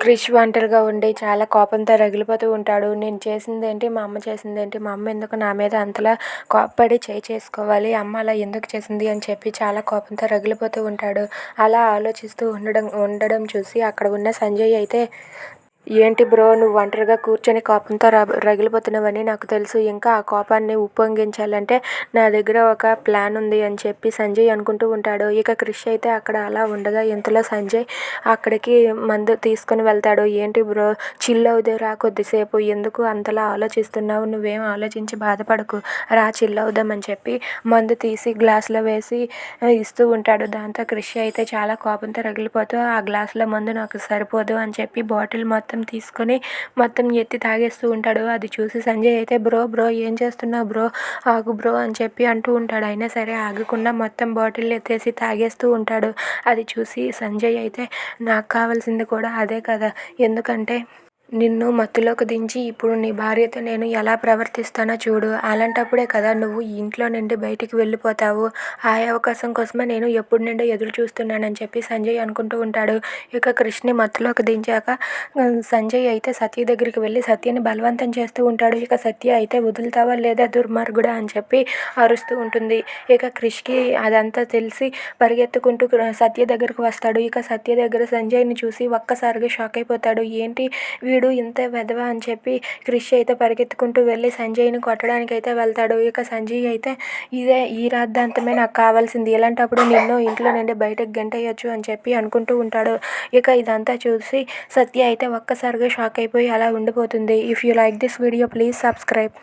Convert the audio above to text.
క్రిష్ ఒంటరిగా ఉండి చాలా కోపంతో రగిలిపోతూ ఉంటాడు. నేను చేసింది ఏంటి మా అమ్మ చేసిందేంటి? మా అమ్మ ఎందుకు నా మీద అంతలా కోప్పడి చేయి చేసుకోవాలి? అమ్మ అలా ఎందుకు చేసింది? అని చెప్పి చాలా కోపంతో రగిలిపోతూ ఉంటాడు. అలా ఆలోచిస్తూ ఉండడం ఉండడం చూసి అక్కడ ఉన్న సంజయ్ అయితే ఏంటి బ్రో నువ్వు ఒంటరిగా కూర్చొని కోపంతో ర రగిలిపోతున్నావని నాకు తెలుసు. ఇంకా ఆ కోపాన్ని ఉప్పొంగించాలంటే నా దగ్గర ఒక ప్లాన్ ఉంది అని చెప్పి సంజయ్ అనుకుంటూ ఉంటాడు. ఇక క్రిష్ అయితే అక్కడ అలా ఉండగా ఇంతలో సంజయ్ అక్కడికి మందు తీసుకొని వెళ్తాడు. ఏంటి బ్రో చిల్ అవుదురా కొద్దిసేపు? ఎందుకు అంతలా ఆలోచిస్తున్నావు? నువ్వేం ఆలోచించి బాధపడకు. రా చిల్ అవుదామని చెప్పి మందు తీసి గ్లాసులో వేసి ఇస్తూ ఉంటాడు. దాంతో క్రిష్ అయితే చాలా కోపంతో రగిలిపోతూ ఆ గ్లాసులో మందు నాకు సరిపోదు అని చెప్పి బాటిల్ మొత్తం మొత్తం తీసుకొని మొత్తం ఎత్తి తాగేస్తూ ఉంటాడు. అది చూసి సంజయ్ అయితే బ్రో బ్రో ఏం చేస్తున్నావు బ్రో? ఆగు బ్రో అని చెప్పి అంటూ ఉంటాడు. అయినా సరే ఆగకుండా మొత్తం బాటిల్ ఎత్తేసి తాగేస్తూ ఉంటాడు. అది చూసి సంజయ్ అయితే నాకు కావాల్సింది కూడా అదే కదా. ఎందుకంటే నిన్ను మత్తులోకి దించి ఇప్పుడు నీ భార్యతో నేను ఎలా ప్రవర్తిస్తానో చూడు. అలాంటప్పుడే కదా నువ్వు ఈ ఇంట్లో నుండి బయటికి వెళ్ళిపోతావు. ఆ అవకాశం కోసమే నేను ఎప్పుడు నుండో ఎదురు చూస్తున్నానని చెప్పి సంజయ్ అనుకుంటూ ఉంటాడు. ఇక కృష్ణని మత్తులోకి దించాక సంజయ్ అయితే సత్య దగ్గరికి వెళ్ళి సత్యని బలవంతం చేస్తూ ఉంటాడు. ఇక సత్య అయితే వదులుతావా లేదా దుర్మార్గుడా అని చెప్పి అరుస్తూ ఉంటుంది. ఇక క్రిష్కి అదంతా తెలిసి పరిగెత్తుకుంటూ సత్య దగ్గరకు వస్తాడు. ఇక సత్య దగ్గర సంజయ్ని చూసి ఒక్కసారిగా షాక్ అయిపోతాడు. ఏంటి వీడు ఇంత వెధవ అని చెప్పి క్రిష్ అయితే పరిగెత్తుకుంటూ వెళ్ళి సంజయ్ని కొట్టడానికి అయితే వెళ్తాడు. ఇక సంజయ్ అయితే ఇదే ఈ రాద్ధాంతమే నాకు కావాల్సింది. ఇలాంటప్పుడు నిన్ను ఇంట్లో నుండి బయటకు గంటేయచ్చు అని చెప్పి అనుకుంటూ ఉంటాడు. ఇక ఇదంతా చూసి సత్య అయితే ఒక్కసారిగా షాక్ అయిపోయి అలా ఉండిపోతుంది. If you like this video please subscribe